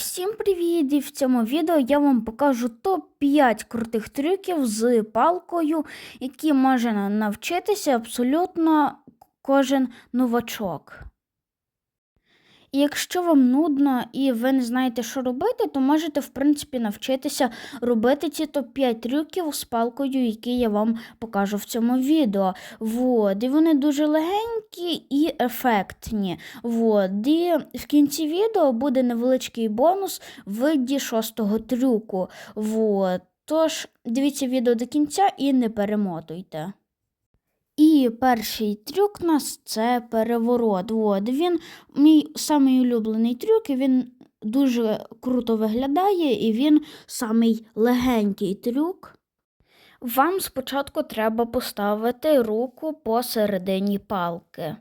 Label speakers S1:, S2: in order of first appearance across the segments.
S1: Всім привіт! І в цьому відео я вам покажу топ-5 крутих трюків з палкою, які може навчитися абсолютно кожен новачок. І якщо вам нудно і ви не знаєте, що робити, то можете, в принципі, навчитися робити ці топ-5 трюків з палкою, які я вам покажу в цьому відео. Вот. І вони дуже легенькі і ефектні. Вот. І в кінці відео буде невеличкий бонус в виді шостого трюку. Вот. Тож дивіться відео до кінця і не перемотуйте. І перший трюк у нас це переворот. От, він мій самий улюблений трюк, і він дуже круто виглядає, і він самий легенький трюк. Вам спочатку треба поставити руку посередині палки.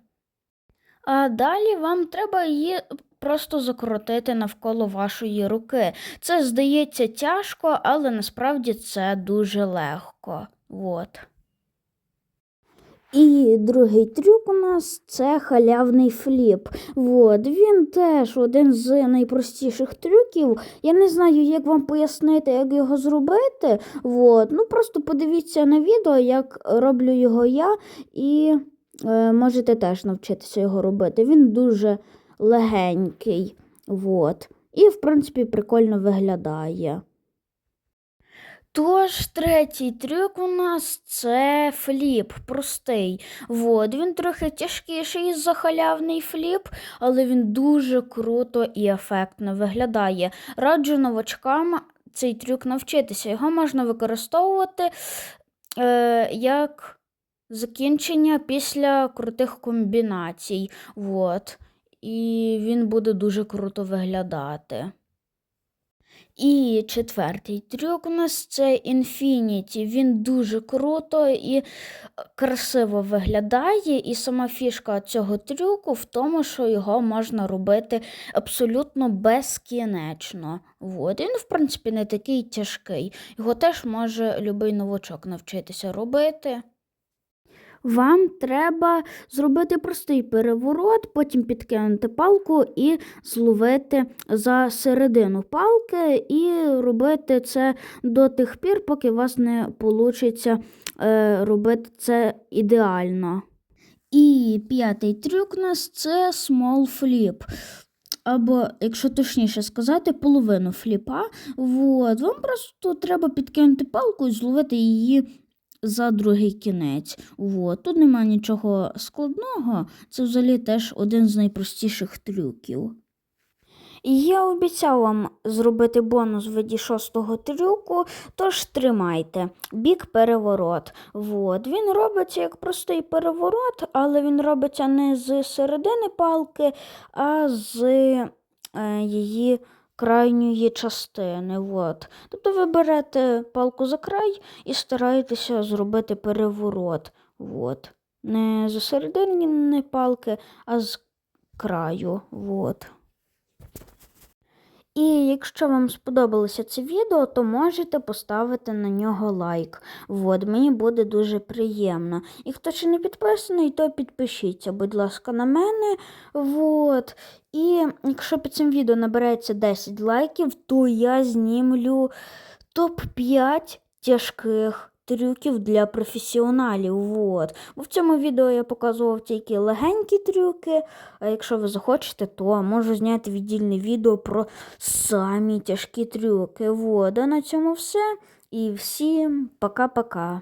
S1: А далі вам треба її просто закрутити навколо вашої руки. Це здається тяжко, але насправді це дуже легко. От. Другий трюк у нас це халявний фліп. От, він теж один з найпростіших трюків. Я не знаю, як вам пояснити, як його зробити. От, ну просто подивіться на відео, як роблю його я, і е, можете теж навчитися його робити. Він дуже легенький. От. І, в принципі, прикольно виглядає. Тож, третій трюк у нас це фліп, простий. Вот. Він трохи тяжкіший за халявний фліп, але він дуже круто і ефектно виглядає. Раджу новачкам цей трюк навчитися. Його можна використовувати е, як закінчення після крутих комбінацій. Вот. І він буде дуже круто виглядати. І четвертий трюк у нас це Infinity. Він дуже круто і красиво виглядає. І сама фішка цього трюку в тому, що його можна робити абсолютно безкінечно. Вот. Він, в принципі, не такий тяжкий. Його теж може любий новачок навчитися робити. Вам треба зробити простий переворот, потім підкинути палку і зловити за середину палки, і робити це до тих пір, поки у вас не вийде робити це ідеально. І п'ятий трюк у нас це small flip. Або, якщо точніше сказати, половину фліпа. Вот. Вам просто треба підкинути палку і зловити її за другий кінець. Вот. Тут немає нічого складного, це взагалі теж один з найпростіших трюків. Я обіцяв вам зробити бонус в виді шостого трюку, тож тримайте. Бік переворот. Вот. Він робиться як простий переворот, але він робиться не з середини палки, а з е, її крайньої частини. От. Тобто ви берете палку за край і стараєтеся зробити переворот. От. Не з середини палки, а з краю. От. І якщо вам сподобалося це відео, то можете поставити на нього лайк. От, мені буде дуже приємно. І хто ще не підписаний, то підпишіться, будь ласка, на мене. От. І якщо під цим відео набереться 10 лайків, то я знімлю топ-5 тяжких трюків для професіоналів. От. Бо в цьому відео я показував тільки легенькі трюки, а якщо ви захочете, то можу зняти віддільне відео про самі тяжкі трюки. От. А на цьому все. І всім пока-пока.